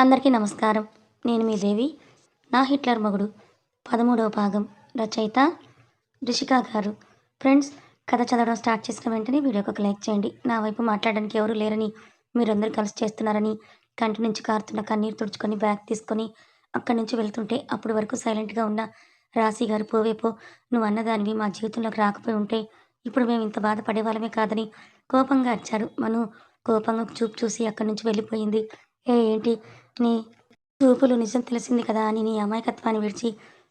అందరికీ నమస్కారం. నేను మీ దేవి. నా హిట్లర్ మగుడు. పదమూడవ భాగం. రచయిత రిషికా గారు. ఫ్రెండ్స్ కథ చదవడం స్టార్ట్ చేసిన వెంటనే వీడియోకి ఒక లైక్ చేయండి. నా వైపు మాట్లాడడానికి ఎవరు లేరని మీరందరూ కలిసి చేస్తున్నారని కంటి నుంచి కారుతున్న కన్నీరు తుడుచుకొని బ్యాగ్ తీసుకొని అక్కడి నుంచి వెళ్తుంటే అప్పటి వరకు సైలెంట్గా ఉన్న రాశి గారు పోవేపో నువ్వు అన్నదానివి మా జీవితంలోకి రాకపోయి ఉంటే ఇప్పుడు మేము ఇంత బాధపడే వాళ్ళమే కాదని కోపంగా అరిచారు. మను కోపంగా చూపు చూసి అక్కడి నుంచి వెళ్ళిపోయింది. ఏ ఏంటి? నీ చూపులు నిజం తెలిసింది కదా అని నీ అమాయకత్వాన్ని విడిచి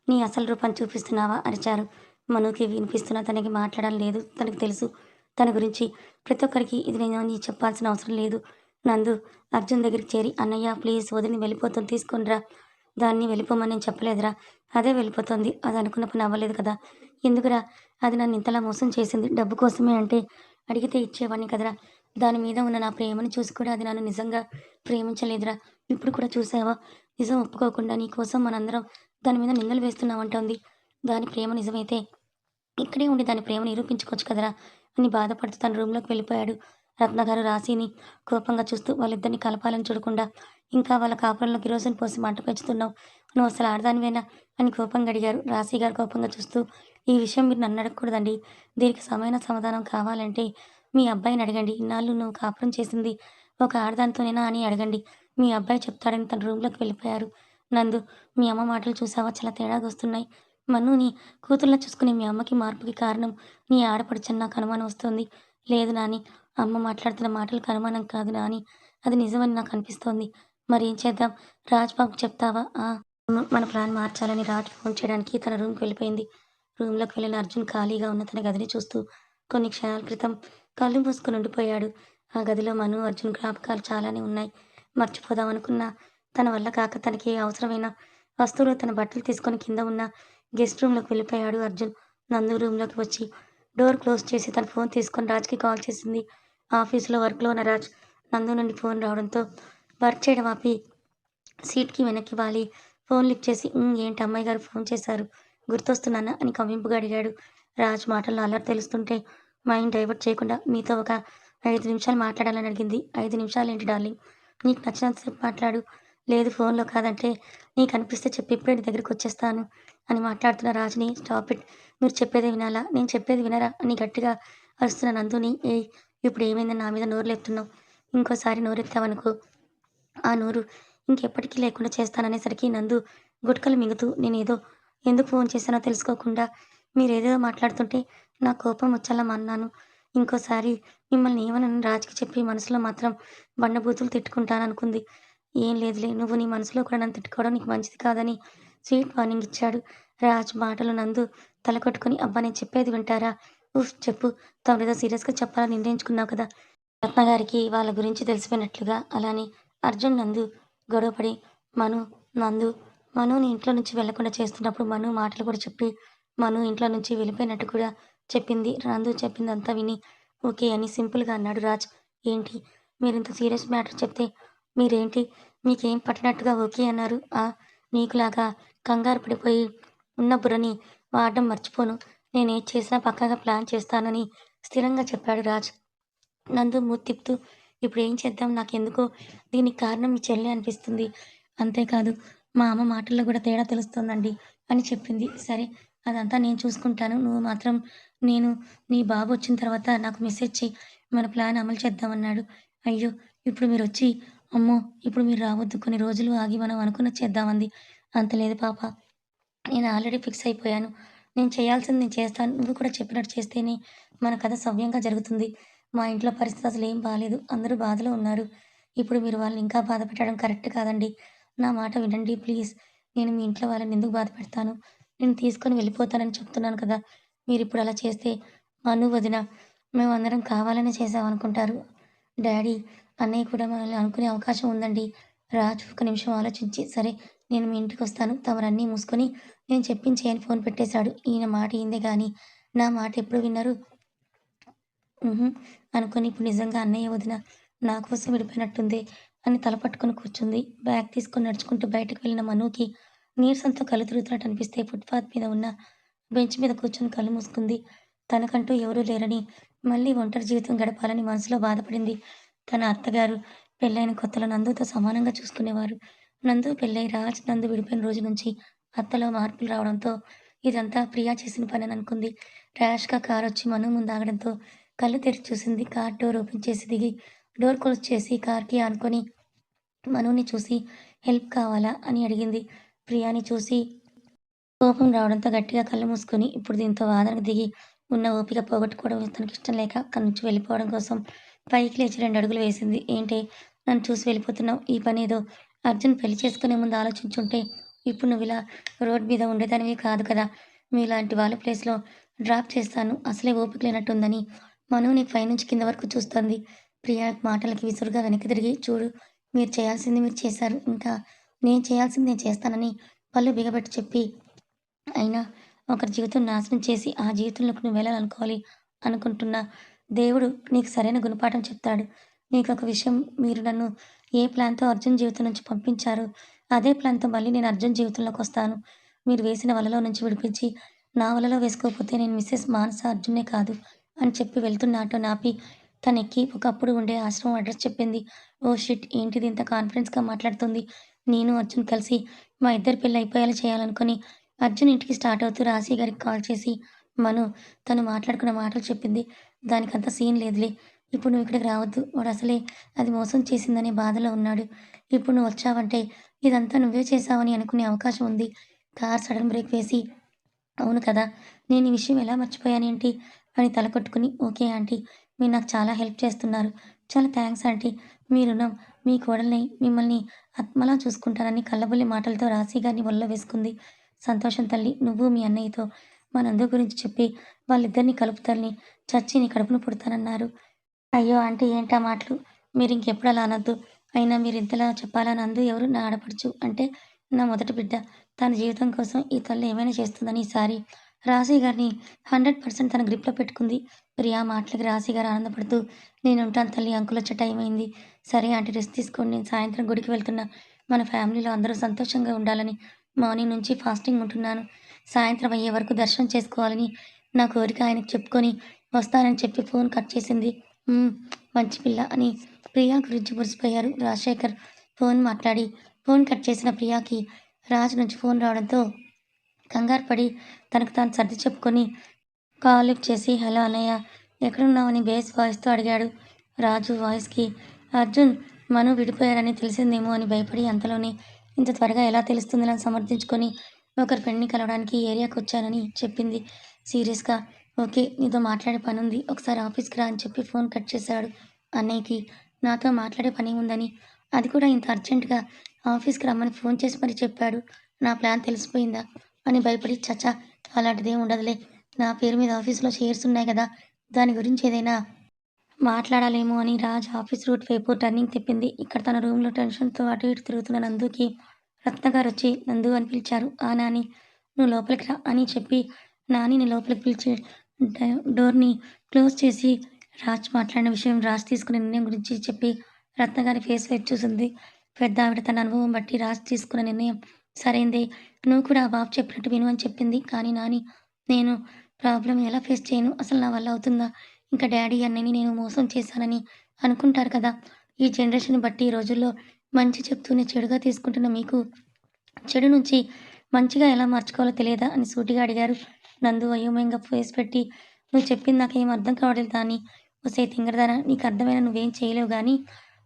నీ అసలు రూపాన్ని చూపిస్తున్నావా? అరిచారు. మనుకి వినిపిస్తున్నా తనకి మాట్లాడడం లేదు. తనకు తెలుసు. తన గురించి ప్రతి ఒక్కరికి ఇది నేను నీ చెప్పాల్సిన అవసరం లేదు. నందు అర్జున్ దగ్గరికి చేరి అన్నయ్య ప్లీజ్ వదిని వెళ్ళిపోతుంది తీసుకొనిరా దాన్ని వెళ్ళిపోమని నేను చెప్పలేదురా. అదే వెళ్ళిపోతుంది. అది అనుకున్న పని అవ్వలేదు కదా. ఎందుకురా? అది నన్ను ఇంతలా మోసం చేసింది. డబ్బు కోసమే అంటే అడిగితే ఇచ్చేవాడిని కదరా. దాని మీద ఉన్న నా ప్రేమను చూసి కూడా అది నన్ను నిజంగా ప్రేమించలేదురా. ఇప్పుడు కూడా చూసావా నిజం ఒప్పుకోకుండా నీకోసం మనందరం దాని మీద నిందలు వేస్తున్నామంటోంది. దాని ప్రేమ నిజమైతే ఇక్కడే ఉండి దాని ప్రేమ నిరూపించుకోవచ్చు కదరా అని బాధపడుతూ తన రూమ్లోకి వెళ్ళిపోయాడు. రత్నగారు రాశిని కోపంగా చూస్తూ వాళ్ళిద్దరిని కలపాలని చూడకుండా ఇంకా వాళ్ళ కాపురంలో కిరోసిన్ పోసి మంట పెంచుతున్నావు. నువ్వు అసలు ఆడదానివేనా? అని కోపంగా అడిగారు. రాశి గారు కోపంగా చూస్తూ ఈ విషయం మీరు నన్ను అడగకూడదండి. దీనికి సమైన సమాధానం కావాలంటే మీ అబ్బాయిని అడగండి. ఇన్నాళ్ళు నువ్వు కాపురం చేసింది ఒక ఆడదానితోనేనా అని అడగండి. మీ అబ్బాయి చెప్తాడని తన రూమ్లోకి వెళ్ళిపోయారు. నందు మీ అమ్మ మాటలు చూసావా? చాలా తేడాగా వస్తున్నాయి. మన్ను నీ కూతుర్లా చూసుకునే మీ అమ్మకి మార్పుకి కారణం నీ ఆడపడుచని నాకు అనుమానం వస్తుంది. లేదు నాని అమ్మ మాట్లాడుతున్న మాటలకు అనుమానం కాదు నాని. అది నిజమని నాకు అనిపిస్తోంది. మరి ఏం చేద్దాం? రాజ్బాబుకి చెప్తావా? ఆ, మన ప్లాన్ మార్చాలని రాజ్ ఫోన్ చేయడానికి తన రూమ్కి వెళ్ళిపోయింది. రూమ్లోకి వెళ్ళిన అర్జున్ ఖాళీగా ఉన్న తన గదిని చూస్తూ కొన్ని క్షణాల క్రితం కళ్ళు మూసుకుని ఉండిపోయాడు. ఆ గదిలో మను అర్జున్ జ్ఞాపకాలు చాలానే ఉన్నాయి. మర్చిపోదాం అనుకున్న తన వల్ల కాక తనకి అవసరమైన వస్తువులు తన బట్టలు తీసుకొని కింద ఉన్న గెస్ట్ రూమ్లోకి వెళ్ళిపోయాడు అర్జున్. నందు రూమ్లోకి వచ్చి డోర్ క్లోజ్ చేసి తన ఫోన్ తీసుకొని రాజ్కి కాల్ చేసింది. ఆఫీస్లో వర్క్లో ఉన్న రాజ్ నందు నుండి ఫోన్ రావడంతో వర్క్ చేయడం ఆపి సీట్కి వెనక్కి వాలి. ఫోన్ లిఫ్ట్ చేసి ఏంటి అమ్మాయి గారు ఫోన్ చేశారు? గుర్తొస్తున్నానా? అని కవింపుగా అడిగాడు. రాజ్ మాటల్లో అల్లరి తెలుస్తుంటే మైండ్ డైవర్ట్ చేయకుండా మీతో ఒక ఐదు నిమిషాలు మాట్లాడాలని అడిగింది. ఐదు నిమిషాలు ఏంటి డార్లింగ్? నీకు నచ్చినంతసేపు మాట్లాడు. లేదు ఫోన్లో కాదంటే నీకు అనిపిస్తే చెప్పి ఇప్పుడే నీ దగ్గరికి వచ్చేస్తాను అని మాట్లాడుతున్న రాజుని స్టాప్ ఇట్. మీరు చెప్పేదే వినాలా? నేను చెప్పేది వినరా? అని గట్టిగా అరుస్తున్న నందుని ఏ ఇప్పుడు ఏమైందని నా మీద నోరు లేపుతున్నావు. ఇంకోసారి నోరెత్తావనుకో. ఆ నోరు ఇంకెప్పటికీ లేకుండా చేస్తాననేసరికి నందు గుట్కలు మింగుతూ నేనేదో ఎందుకు ఫోన్ చేశానో తెలుసుకోకుండా మీరేదో మాట్లాడుతుంటే నా కోపం వచ్చేలా అన్నాను. ఇంకోసారి మిమ్మల్ని ఏమనని రాజుకి చెప్పి మనసులో మాత్రం బండబూతులు తిట్టుకుంటాననుకుంది. ఏం లేదులే నువ్వు నీ మనసులో కూడా నన్ను తిట్టుకోవడం నీకు మంచిది కాదని స్వీట్ వార్నింగ్ ఇచ్చాడు. రాజ్ మాటలు నందు తలకొట్టుకుని అబ్బా నేను చెప్పేది వింటారా? ఉఫ్ చెప్పు. తమరేదో సీరియస్గా చెప్పాలని నిర్ణయించుకున్నావు కదా. రత్నగారికి వాళ్ళ గురించి తెలిసిపోయినట్లుగా అలానే అర్జున్ నందు గొడవపడి మను నందు మనుని ఇంట్లో నుంచి వెళ్ళకుండా చేస్తున్నప్పుడు మను మాటలు కూడా చెప్పి మను ఇంట్లో నుంచి వెళ్ళిపోయినట్టు కూడా చెప్పింది. నందు చెప్పిందంతా విని ఓకే అని సింపుల్గా అన్నాడు రాజ్. ఏంటి? మీరు ఇంత సీరియస్ మ్యాటర్ చెప్తే మీరేంటి? మీకేం పట్టినట్టుగా ఓకే అన్నారు? ఆ నీకులాగా కంగారు పడిపోయి ఉన్న బుర్రని వాడడం మర్చిపోను. నేను ఏం చేసినా పక్కాగా ప్లాన్ చేస్తానని స్థిరంగా చెప్పాడు రాజ్. నందు మూతిప్తూ ఇప్పుడు ఏం చేద్దాం? నాకెందుకో దీనికి కారణం మీ చెల్లి అనిపిస్తుంది. అంతేకాదు మా అమ్మ మాటల్లో కూడా తేడా తెలుస్తోందండి అని చెప్పింది. సరే అదంతా నేను చూసుకుంటాను. నువ్వు మాత్రం నేను నీ బాబు వచ్చిన తర్వాత నాకు మెసేజ్ చేయి. మన ప్లాన్ అమలు చేద్దామన్నాడు. అయ్యో ఇప్పుడు మీరు వచ్చి అమ్మో ఇప్పుడు మీరు రావద్దు. కొన్ని రోజులు ఆగి మనం అనుకున్న చేద్దామంది. అంత లేదు పాప. నేను ఆల్రెడీ ఫిక్స్ అయిపోయాను. నేను చేయాల్సింది నేను చేస్తాను. నువ్వు కూడా చెప్పినట్టు చేస్తేనే మన కథ సవ్యంగా జరుగుతుంది. మా ఇంట్లో పరిస్థితి అసలు ఏం బాగాలేదు అందరూ బాధలో ఉన్నారు. ఇప్పుడు మీరు వాళ్ళని ఇంకా బాధ పెట్టడం కరెక్ట్ కాదండి. నా మాట వినండి ప్లీజ్. నేను మీ ఇంట్లో వాళ్ళని ఎందుకు బాధ పెడతాను? నేను తీసుకొని వెళ్ళిపోతానని చెప్తున్నాను కదా. మీరు ఇప్పుడు అలా చేస్తే మను వదిన మేము అందరం కావాలని చేసామనుకుంటారు డాడీ అన్నయ్య కూడా మనల్ని అనుకునే అవకాశం ఉందండి. రాజు ఒక నిమిషం ఆలోచించి సరే నేను మీ ఇంటికి వస్తాను. తమరన్నీ మూసుకొని నేను చెప్పించేయని ఫోన్ పెట్టేశాడు. ఈయన మాట ఇందే కానీ నా మాట ఎప్పుడు విన్నారు? అనుకుని ఇప్పుడు నిజంగా అన్నయ్య వదిన నా కోసం విడిపోయినట్టుంది అని తల పట్టుకుని కూర్చుంది. బ్యాగ్ తీసుకొని నడుచుకుంటూ బయటకు వెళ్ళిన మనుకి నీరసంతో కళ్ళు తిరుగుతున్నట్టు అనిపిస్తే ఫుట్పాత్ మీద ఉన్న బెంచ్ మీద కూర్చొని కళ్ళు మూసుకుంది. తనకంటూ ఎవరూ లేరని మళ్ళీ ఒంటరి జీవితం గడపాలని మనసులో బాధపడింది తన అత్తగారు. పెళ్ళైన కొత్తలో నందుతో సమానంగా చూసుకునేవారు. నందు పెళ్ళై రాజ్ నందు విడిపోయిన రోజు నుంచి అత్తలో మార్పులు రావడంతో ఇదంతా ప్రియా చేసిన పని అని అనుకుంది. ర్యాష్గా కార్ వచ్చి మను ముందు ఆగడంతో కళ్ళు తెరిచి చూసింది. కార్ డోర్ ఓపెన్ చేసి దిగి డోర్ క్లోజ్ చేసి కార్కి ఆనుకొని మనుని చూసి హెల్ప్ కావాలా? అని అడిగింది. ప్రియాని చూసి కోపం రావడంతో గట్టిగా కళ్ళు మూసుకొని ఇప్పుడు దీంతో వాదనకు దిగి ఉన్న ఓపిక పోగొట్టుకోవడం తనకి ఇష్టం లేక అక్కడి నుంచి వెళ్ళిపోవడం కోసం పైకి లేచి రెండు అడుగులు వేసింది. ఏంటి? నన్ను చూసి వెళ్ళిపోతున్నావు. ఈ పని ఏదో అర్జున్ పెళ్ళి చేసుకునే ముందు ఆలోచించుంటే ఇప్పుడు నువ్వు ఇలా రోడ్ మీద ఉండేదానివి కాదు కదా. మీలాంటి వాళ్ళ ప్లేస్లో డ్రాప్ చేస్తాను. అసలే ఓపిక లేనట్టుందని మను నీ పైనుంచి కింద వరకు చూస్తుంది. ప్రియా మాటలకి విసురుగా వెనక్కి తిరిగి చూడు మీరు చేయాల్సింది మీరు చేశారు. ఇంకా నేను చేయాల్సింది నేను చేస్తానని పళ్ళు బిగబెట్టి చెప్పి అయినా ఒకరి జీవితం నాశనం చేసి ఆ జీవితంలోకి నువ్వు వెళ్ళాలనుకోవాలి అనుకుంటున్నా దేవుడు నీకు సరైన గుణపాఠం చెప్తాడు. నీకు ఒక విషయం మీరు నన్ను ఏ ప్లాన్తో అర్జున్ జీవితం నుంచి పంపించారు అదే ప్లాన్తో మళ్ళీ నేను అర్జున్ జీవితంలోకి వస్తాను. మీరు వేసిన వలలో నుంచి విడిపించి నా వలలో వేసుకోకపోతే నేను మిస్సెస్ మానస అర్జునే కాదు అని చెప్పి వెళ్తున్న ఆటో నాపి తనెక్కి ఒకప్పుడు ఉండే ఆశ్రమం అడ్రస్ చెప్పింది. ఓ షిట్ ఏంటిది ఇంత కాన్ఫిడెన్స్గా మాట్లాడుతుంది? నేను అర్జున్ కలిసి మా ఇద్దరు పెళ్ళి అయిపోయేలా చేయాలనుకుని అర్జున్ ఇంటికి స్టార్ట్ అవుతూ రాశి గారికి కాల్ చేసి మను తను మాట్లాడుకున్న మాటలు చెప్పింది. దానికంత సీన్ లేదులే. ఇప్పుడు నువ్వు ఇక్కడికి రావద్దు. వాడు అసలే అది మోసం చేసిందనే బాధలో ఉన్నాడు. ఇప్పుడు నువ్వు వచ్చావంటే ఇదంతా నువ్వే చేసావని అనుకునే అవకాశం ఉంది. కార్ సడన్ బ్రేక్ వేసి అవును కదా నేను ఈ విషయం ఎలా మర్చిపోయానేంటి అని తలకొట్టుకుని ఓకే ఆంటీ మీరు నాకు చాలా హెల్ప్ చేస్తున్నారు. చాలా థ్యాంక్స్ ఆంటీ. మీ రుణం మీ కోడల్ని మిమ్మల్ని ఆత్మలా చూసుకుంటానని కళ్ళబొల్లి మాటలతో రాశి గారిని ఒళ్ళో వేసుకుంది. సంతోషం తల్లి నువ్వు మీ అన్నయ్యతో మా నందు గురించి చెప్పి వాళ్ళిద్దరిని కలుపుతారని చచ్చి నీ కడుపును పుడతానన్నారు. అయ్యో అంటే ఏంటా మాటలు? మీరు ఇంకెప్పుడు అలా అనొద్దు. అయినా మీరు ఇంతలా చెప్పాలని అందు ఎవరు నా ఆడపడుచు? అంటే నా మొదటి బిడ్డ. తన జీవితం కోసం ఈ తల్లి ఏమైనా చేస్తుందని ఈసారి రాశి గారిని హండ్రెడ్ పర్సెంట్ తన గ్రిప్లో పెట్టుకుంది. ప్రియా మాటలకి రాశిగారు ఆనందపడుతూ నేను ఉంటాను తల్లి అంకుల్ వచ్చే టైం అయింది సరే ఆంటీ రెస్ట్ తీసుకోండి. నేను సాయంత్రం గుడికి వెళ్తున్నా. మన ఫ్యామిలీలో అందరూ సంతోషంగా ఉండాలని మార్నింగ్ నుంచి ఫాస్టింగ్ ఉంటున్నాను. సాయంత్రం అయ్యే వరకు దర్శనం చేసుకోవాలని నా కోరిక ఆయనకు చెప్పుకొని వస్తానని చెప్పి ఫోన్ కట్ చేసింది. మంచి పిల్ల అని ప్రియా గురించి మురిసిపోయారు రాజశేఖర్. ఫోన్ మాట్లాడి ఫోన్ కట్ చేసిన ప్రియాకి రాజు నుంచి ఫోన్ రావడంతో కంగారు పడి తనకు తాను సర్ది చెప్పుకొని కాల్ లిఫ్ట్ చేసి హలో అన్నయ్య ఎక్కడున్నావని బేస్ వాయిస్తో అడిగాడు. రాజు వాయిస్కి అర్జున్ మను విడిపోయారని తెలిసిందేమో అని భయపడి అంతలోనే ఇంత త్వరగా ఎలా తెలుస్తుందని సమర్థించుకొని ఒకరి ఫ్రెండ్ని కలవడానికి ఏరియాకి వచ్చానని చెప్పింది. సీరియస్గా ఓకే నీతో మాట్లాడే పని ఉంది ఒకసారి ఆఫీస్కి రా అని చెప్పి ఫోన్ కట్ చేశాడు అన్నయ్యకి. నాతో మాట్లాడే పని ఉందని. అది కూడా ఇంత అర్జెంటుగా. ఆఫీస్కి రమ్మని ఫోన్ చేసి మరి చెప్పాడు. నా ప్లాన్ తెలిసిపోయిందా? అని భయపడి చచ్చా అలాంటిదేం ఉండదులే. నా పేరు మీద ఆఫీస్లో షేర్స్ ఉన్నాయి కదా దాని గురించి ఏదైనా మాట్లాడాలేమో అని రాజ్ ఆఫీస్ రూట్ వైపు టర్నింగ్ తిప్పింది. ఇక్కడ తన రూమ్లో టెన్షన్తో అటు ఇటు తిరుగుతున్న నందుకి రత్న గారు వచ్చి నందు అని పిలిచారు. ఆ నాని నువ్వు లోపలికి రా అని చెప్పి నానిని లోపలికి పిలిచి డోర్ని క్లోజ్ చేసి రాజ్ మాట్లాడిన విషయం రాజ్ తీసుకునే నిర్ణయం గురించి చెప్పి రత్న గారి ఫేస్ వైపు చూసింది. పెద్ద ఆవిడ తన అనుభవం బట్టి రాజ్ తీసుకున్న నిర్ణయం సరైంది నువ్వు కూడా ఆ బాబు చెప్పినట్టు విను అని చెప్పింది. కానీ నాని నేను ప్రాబ్లం ఎలా ఫేస్ చేయను? అసలు నా వల్ల అవుతుందా? ఇంకా డాడీ అన్నని నేను మోసం చేశానని అనుకుంటారు కదా. ఈ జనరేషన్ బట్టి ఈ రోజుల్లో మంచి చెప్తూనే చెడుగా తీసుకుంటున్న మీకు చెడు నుంచి మంచిగా ఎలా మార్చుకోవాలో తెలియదా? అని సూటిగా అడిగారు నందు అయోమయంగా ఫేస్ పెట్టి. నువ్వు చెప్పింది నాకు ఏం అర్థం కావట్లేదు దాన్ని ఒసే తింగరదారా నీకు అర్థమైనా నువ్వేం చేయలేవు కానీ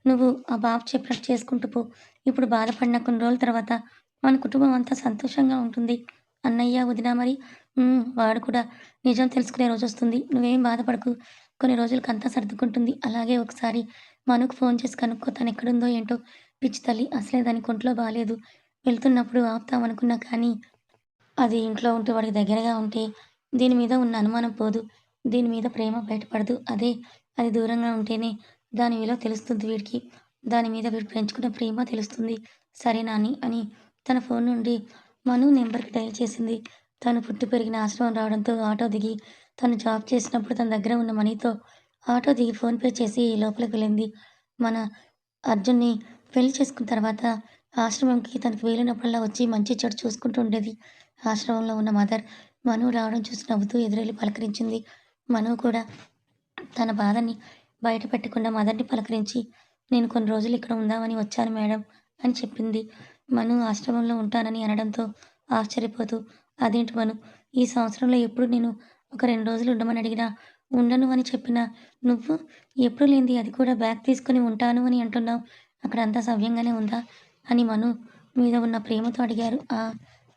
నువ్వు ఆ బాబు చెప్పినట్టు చేసుకుంటూ పో. ఇప్పుడు బాధపడిన కొన్ని రోజుల తర్వాత మన కుటుంబం అంతా సంతోషంగా ఉంటుంది. అన్నయ్య వదినా మరి? వాడు కూడా నిజం తెలుసుకునే రోజు వస్తుంది. నువ్వేం బాధపడకు. కొన్ని రోజులకి అంతా సర్దుకుంటుంది. అలాగే ఒకసారి మనకు ఫోన్ చేసి కనుక్కో తను ఎక్కడుందో ఏంటో పిచ్చి తల్లి. అసలే దాని కొంట్లో బాగాలేదు వెళ్తున్నప్పుడు ఆపుతామనుకున్నా కానీ అది ఇంట్లో ఉంటే వాడికి దగ్గరగా ఉంటే దీని మీద ఉన్న అనుమానం పోదు. దీని మీద ప్రేమ బయటపడదు. అదే అది దూరంగా ఉంటేనే దాని విలువ తెలుస్తుంది వీడికి. దాని మీద వీడు పెంచుకున్న ప్రేమ తెలుస్తుంది. సరే నాని అని తన ఫోన్ నుండి మను నెంబర్కి డైల్ చేసింది. తను పుట్టి పెరిగిన ఆశ్రమం రావడంతో ఆటో దిగి తను జాబ్ చేసినప్పుడు తన దగ్గర ఉన్న మనీతో ఆటో దిగి ఫోన్పే చేసి లోపలికి వెళ్ళింది. మన అర్జున్ని పెళ్ళి చేసుకున్న తర్వాత ఆశ్రమంకి తనకు వీలైనప్పుడల్లా వచ్చి మంచి చెడు చూసుకుంటూ ఉండేది. ఆశ్రమంలో ఉన్న మదర్ మను రావడం చూసి నవ్వుతూ ఎదురెళ్ళి పలకరించింది. మను కూడా తన బాధని బయట పెట్టకుండా మదర్ని పలకరించి నేను కొన్ని రోజులు ఇక్కడ ఉందామని వచ్చాను మేడం అని చెప్పింది. మను ఆశ్రమంలో ఉంటానని అనడంతో ఆశ్చర్యపోతూ అదేంటి మను ఈ సంవత్సరంలో ఎప్పుడు నేను ఒక రెండు రోజులు ఉండమని అడిగినా ఉండను అని చెప్పినా నువ్వు ఎప్పుడు లేనిది అది కూడా బ్యాగ్ తీసుకొని ఉంటాను అని అంటున్నావు. అక్కడ అంతా సవ్యంగానే ఉందా? అని మను మీద ఉన్న ప్రేమతో అడిగారు. ఆ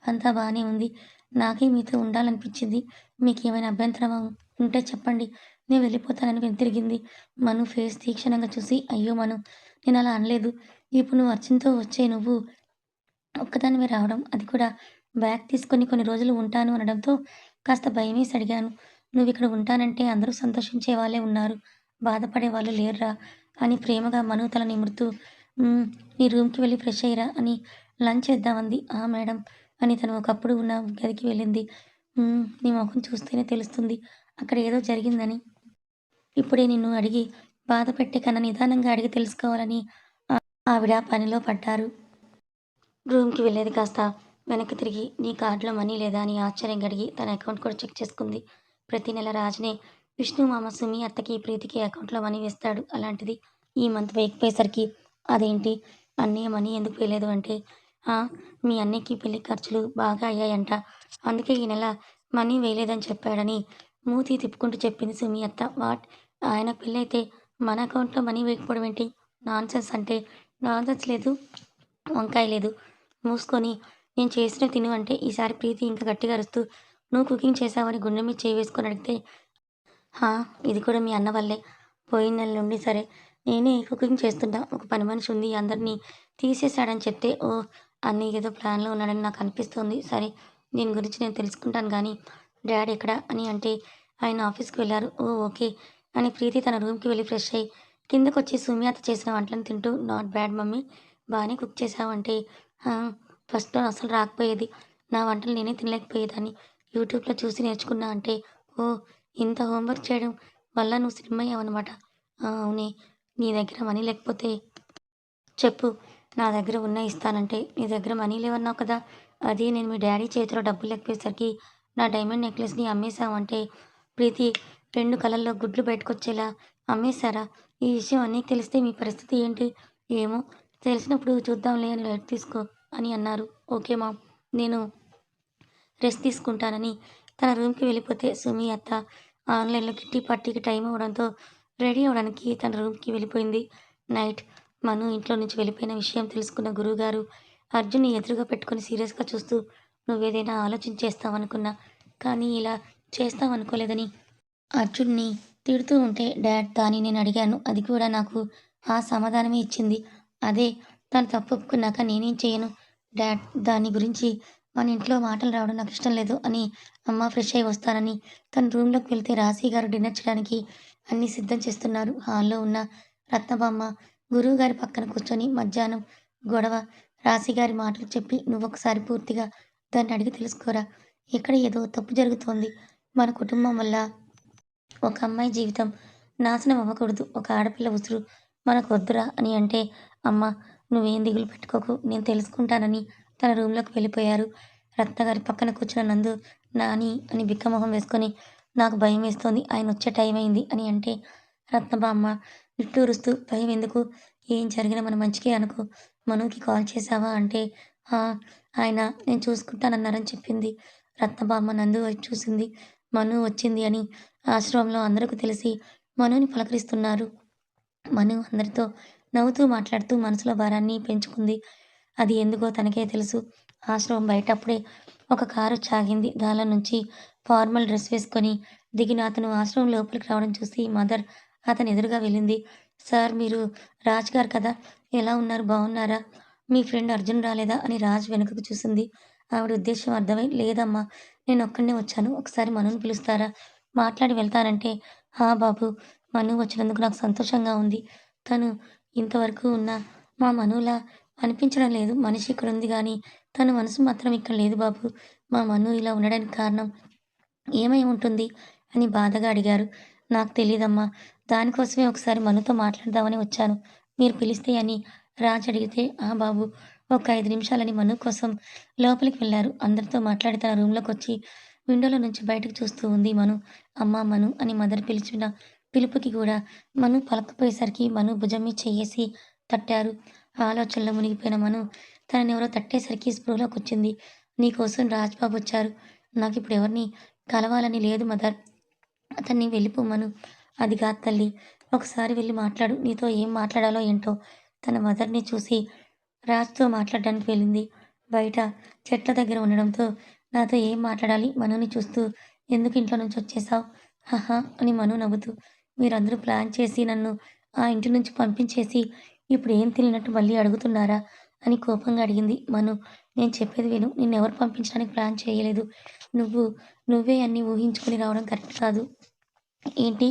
అంతా బాగానే ఉంది. నాకే మీతో ఉండాలనిపించింది. మీకు ఏమైనా అభ్యంతరం ఉంటే చెప్పండి. నేను వెళ్ళిపోతానని వెనుతిరిగింది మను ఫేస్ తీక్షణంగా చూసి అయ్యో మను నేను అలా అనలేదు. ఇప్పుడు నువ్వు అర్జున్తో వచ్చే నువ్వు ఒక్కదానివే రావడం అది కూడా బ్యాగ్ తీసుకొని కొన్ని రోజులు ఉంటాను అనడంతో కాస్త భయమేసి అడిగాను. నువ్వు ఇక్కడ ఉంటానంటే అందరూ సంతోషించే వాళ్ళే ఉన్నారు. బాధపడే వాళ్ళు లేరురా. అని ప్రేమగా మను తల నిమురుతూ నీ రూమ్కి వెళ్ళి ఫ్రెష్ అయ్యిరా అని లంచ్ చేద్దామంది. ఆ మేడం అని తను ఒకప్పుడు ఉన్న గదికి వెళ్ళింది. నీ ముఖం చూస్తేనే తెలుస్తుంది. అక్కడ ఏదో జరిగిందని. ఇప్పుడే నిన్ను అడిగి బాధ పెట్టే కన్నా నిదానంగా అడిగి తెలుసుకోవాలని ఆవిడ పనిలో పడ్డారు. రూమ్కి వెళ్ళేది కాస్త వెనక్కి తిరిగి నీ కార్డులో మనీ లేదా? అని ఆశ్చర్యం గడిగి తన అకౌంట్ కూడా చెక్ చేసుకుంది. ప్రతి నెల రాజునే విష్ణు మామ సుమి అత్తకి ప్రీతికి అకౌంట్లో మనీ వేస్తాడు అలాంటిది. ఈ మంత్ వేయకపోయేసరికి అదేంటి? అన్నయ్య మనీ ఎందుకు వేయలేదు? అంటే మీ అన్నయ్యకి పెళ్ళి ఖర్చులు బాగా అయ్యాయంట. అందుకే ఈ నెల మనీ వేయలేదని చెప్పాడని మూతి తిప్పుకుంటూ చెప్పింది సుమి అత్త. వాట్? ఆయన పెళ్ళి అయితే మన అకౌంట్లో మనీ వేయకపోవడం ఏంటి? నాన్సెన్స్ అంటే నాన్సెన్స్ లేదు వంకాయ లేదు. మూసుకొని నేను చేసిన తిను అంటే ఈసారి ప్రీతి ఇంకా గట్టిగా అరుస్తూ నువ్వు కుకింగ్ చేసావని గుండె మీద చేయి వేసుకొని అడిగితే "హా, ఇది కూడా మీ అన్న వల్లే. పోయిన నెల నుండి సరే నేనే కుకింగ్ చేస్తుంటా. ఒక పని మనిషి ఉంది అందరినీ తీసేశాడని చెప్తే ఓ అన్నీ ఏదో ప్లాన్లో ఉన్నాడని నాకు అనిపిస్తుంది. సరే దీని గురించి నేను తెలుసుకుంటాను కానీ డాడీ ఎక్కడ అని అంటే ఆయన ఆఫీస్కి వెళ్ళారు. Oh okay. అని ప్రీతి తన రూమ్కి వెళ్ళి ఫ్రెష్ అయ్యి కిందకు వచ్చి సుమ్యాత చేసిన వంటలను తింటూ నాట్ బ్యాడ్ మమ్మీ బాగానే కుక్ చేసావంటే ఫస్ట్లో అసలు రాకపోయేది. నా వంటలు నేనే తినలేకపోయేదాన్ని. యూట్యూబ్లో చూసి నేర్చుకున్నా అంటే ఓ ఇంత హోంవర్క్ చేయడం వల్ల నువ్వు సినిమా అయ్యావన్నమాట అవునే నీ దగ్గర మనీ లేకపోతే. చెప్పు నా దగ్గర ఉన్న ఇస్తానంటే నీ దగ్గర మనీ లేవన్నావు కదా. అది నేను మీ డాడీ చేతిలో డబ్బులు లేకపోయేసరికి నా డైమండ్ నెక్లెస్ని అమ్మేశావంటే ప్రీతి రెండు కలల్లో గుడ్లు బయటకొచ్చేలా అమ్మేశారా? ఈ విషయం అన్నీ తెలిస్తే మీ పరిస్థితి ఏంటి? ఏమో తెలిసినప్పుడు చూద్దాంలే అని లైట్ తీసుకో అని అన్నారు. ఓకే మా నేను రెస్ట్ తీసుకుంటానని. తన రూమ్కి వెళ్ళిపోతే సుమి అత్త ఆన్లైన్లో కిట్టి పార్టీకి టైం అవ్వడంతో రెడీ అవ్వడానికి తన రూమ్కి వెళ్ళిపోయింది. నైట్ మను ఇంట్లో నుంచి వెళ్ళిపోయిన విషయం తెలుసుకున్న గురువుగారు అర్జున్ని ఎదురుగా పెట్టుకుని సీరియస్గా చూస్తూ నువ్వేదైనా ఆలోచించేస్తావనుకున్నా కానీ ఇలా చేస్తావనుకోలేదని అర్జున్ని తిడుతూ ఉంటే డాడ్ దాని నేను అడిగాను. అది కూడా నాకు ఆ సమాధానమే ఇచ్చింది. అదే తను తప్పు ఒప్పుకున్నాక నేనేం చేయను? డాడ్ దాని గురించి మన ఇంట్లో మాటలు రావడం నాకు ఇష్టం లేదు అని అమ్మ ఫ్రెష్ అయి వస్తానని తన రూమ్లోకి వెళ్తే రాశి గారు డిన్నర్ చేయడానికి అన్నీ సిద్ధం చేస్తున్నారు. హాల్లో ఉన్న రత్నబామ్మ గురువు గారి పక్కన కూర్చొని మధ్యాహ్నం గొడవ రాశి గారి మాటలు చెప్పి నువ్వు ఒకసారి పూర్తిగా దాన్ని అడిగి తెలుసుకోరా? ఇక్కడ ఏదో తప్పు జరుగుతోంది. మన కుటుంబం వల్ల ఒక అమ్మాయి జీవితం నాశనం అవ్వకూడదు. ఒక ఆడపిల్ల ఉసురు మనకు వద్దురా అని అంటే అమ్మ నువ్వేం దిగులు పెట్టుకోకు. నేను తెలుసుకుంటానని తన రూమ్లోకి వెళ్ళిపోయారు. రత్నగారి పక్కన కూర్చున్న నందు నాని అని బిక్కమొహం వేసుకొని నాకు భయం వేస్తోంది. ఆయన వచ్చే టైం అయింది అని అంటే రత్నబామ్మ నిట్టూరుస్తూ భయం ఎందుకు? ఏం జరిగినా మన మంచికే అనుకో. మనుకి కాల్ చేశావా అంటే ఆయన నేను చూసుకుంటానన్నారని చెప్పింది. రత్నబామ్మ నందు చూసింది. మను వచ్చింది అని ఆశ్రమంలో అందరికీ తెలిసి మనుని పలకరిస్తున్నారు. మను అందరితో నవ్వుతూ మాట్లాడుతూ మనసులో భారాన్ని పెంచుకుంది. అది ఎందుకో తనకే తెలుసు. ఆశ్రమం బయట అప్పుడే ఒక కారు చాగింది. దానిలో నుంచి ఫార్మల్ డ్రెస్ వేసుకొని దిగిన అతను ఆశ్రమం లోపలికి రావడం చూసి మదర్ అతను ఎదురుగా వెళ్ళింది. సార్ మీరు రాజ్ గారు కదా? ఎలా ఉన్నారు? బాగున్నారా? మీ ఫ్రెండ్ అర్జున్ రాలేదా? అని రాజ్ వెనుకకు చూసింది. ఆవిడ ఉద్దేశం అర్థమై లేదమ్మా నేను ఒక్కడనే వచ్చాను. ఒకసారి మనుని పిలుస్తారా? మాట్లాడి వెళ్తానంటే హా బాబు మను వచ్చినందుకు నాకు సంతోషంగా ఉంది. తను ఇంతవరకు ఉన్న మా మనులా అనిపించడం లేదు. మనిషి ఇక్కడ ఉంది కానీ తన మనసు మాత్రం ఇక్కడ లేదు బాబు. మా మను ఇలా ఉండడానికి కారణం ఏమై ఉంటుంది అని బాధగా అడిగారు. నాకు తెలియదమ్మా దానికోసమే ఒకసారి మనుతో మాట్లాడదామని వచ్చాను. మీరు పిలిస్తే అని రాజ్ అడిగితే ఆ బాబు ఒక ఐదు నిమిషాలని మను కోసం లోపలికి వెళ్ళారు. అందరితో మాట్లాడి తన రూమ్లోకి వచ్చి విండోలో నుంచి బయటకు చూస్తూ ఉంది మను. అమ్మ మను అని మదర్ పిలిచిన పిలుపుకి కూడా మను పలకపోయేసరికి మను భుజం చేసి తట్టారు. ఆలోచనలో మునిగిపోయిన మను తనని ఎవరో తట్టేసరికి స్పృహలోకి వచ్చింది నీకోసం రాజ్బాబు వచ్చారు నాకు ఇప్పుడు ఎవరిని కలవాలని లేదు మదర్. అతన్ని వెళ్ళిపోమను అది కాదు తల్లి ఒకసారి వెళ్ళి మాట్లాడు. నీతో ఏం మాట్లాడాలో ఏంటో. తన మదర్ని చూసి రాజ్తో మాట్లాడడానికి వెళ్ళింది. బయట చెట్ల దగ్గర ఉండడంతో నాతో ఏం మాట్లాడాలి? మనుని చూస్తూ ఎందుకు ఇంట్లో నుంచి వచ్చేసావు హహా అని మను నవ్వుతూ మీరందరూ ప్లాన్ చేసి నన్ను ఆ ఇంటి నుంచి పంపించేసి ఇప్పుడు ఏం తెలియనట్టు మళ్ళీ అడుగుతున్నారా అని కోపంగా అడిగింది మను. నేను చెప్పేది విను. నిన్నెవరు పంపించడానికి ప్లాన్ చేయలేదు. నువ్వు నువ్వే అన్నీ ఊహించుకొని రావడం కరెక్ట్ కాదు. ఏంటి?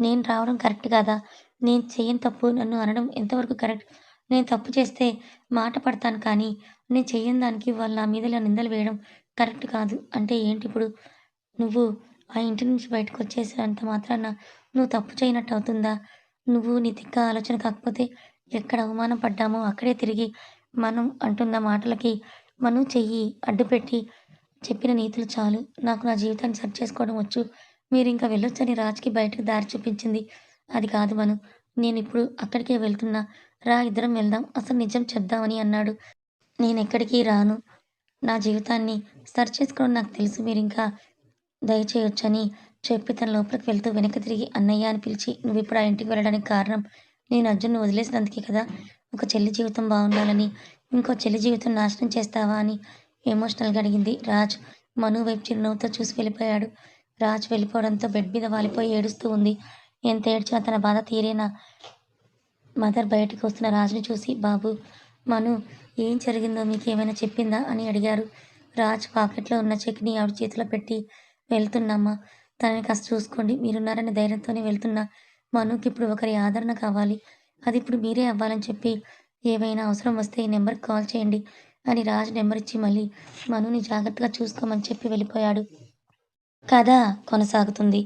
నేను రావడం కరెక్ట్ కాదా? నేను చేయని తప్పు నన్ను అనడం ఎంతవరకు కరెక్ట్? నేను తప్పు చేస్తే మాట పడతాను కానీ నేను చేయని దానికి వాళ్ళు నా మీద ఇలా నిందలు వేయడం కరెక్ట్ కాదు. అంటే ఏంటి ఇప్పుడు? నువ్వు ఆ ఇంటి నుంచి బయటకు వచ్చేసినంత మాత్రాన నువ్వు తప్పు చేయనట్టు అవుతుందా? నువ్వు నీ ఆలోచన కాకపోతే ఎక్కడ అవమానం పడ్డామో అక్కడే తిరిగి మనం అంటున్న మాటలకి మనం చెయ్యి అడ్డుపెట్టి చెప్పిన నీతులు చాలు. నాకు నా జీవితాన్ని సెట్ చేసుకోవడం వచ్చు. మీరు ఇంకా వెళ్ళొచ్చని రాజ్కి బయటకు దారి చూపించింది. అది కాదు మను. నేను ఇప్పుడు అక్కడికే వెళ్తున్నా. రా ఇద్దరం వెళ్దాం. అసలు నిజం చెప్దామని అన్నాడు. నేను ఎక్కడికి రాను. నా జీవితాన్ని సరి చేసుకోవడం నాకు తెలుసు. మీరు ఇంకా దయచేయొచ్చని చెప్పి తన లోపలికి వెళ్తూ వెనక్కి తిరిగి అన్నయ్య అని పిలిచి నువ్వు ఇప్పుడు ఆ ఇంటికి వెళ్ళడానికి కారణం? నేను అర్జున్ను వదిలేసినందుకే కదా? ఒక చెల్లి జీవితం బాగుండాలని ఇంకో చెల్లి జీవితం నాశనం చేస్తావా? అని ఎమోషనల్గా అడిగింది రాజ్. మను వైపు చిరునవ్వుతో చూసి వెళ్ళిపోయాడు. రాజ్ వెళ్ళిపోవడంతో బెడ్ మీద వాలిపోయి ఏడుస్తూ ఉంది. ఎంత ఏడ్చినా తన బాధ తీరేనా? మదర్ బయటకు వస్తున్న రాజుని చూసి బాబు మను ఏం జరిగిందో మీకు ఏమైనా చెప్పిందా? అని అడిగారు. రాజ్ పాకెట్లో ఉన్న చెక్ని ఆవిడ చేతిలో పెట్టి వెళ్తున్నామ్మా తనని కాస్త చూసుకోండి. మీరున్నారనే ధైర్యంతోనే వెళ్తున్నా మనుకి ఇప్పుడు ఒకరి ఆదరణ కావాలి. అది ఇప్పుడు మీరే అవ్వాలని చెప్పి ఏవైనా అవసరం వస్తే ఈ నెంబర్కి కాల్ చేయండి అని రాజ్ నెంబర్ ఇచ్చి మళ్ళీ మనుని జాగ్రత్తగా చూసుకోమని చెప్పి వెళ్ళిపోయాడు. కథ కొనసాగుతుంది.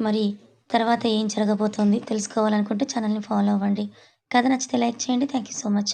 మరి తర్వాత ఏం జరగబోతోంది తెలుసుకోవాలనుకుంటే ఛానల్ని ఫాలో అవ్వండి. కథ నచ్చితే లైక్ చేయండి. Thank you so much.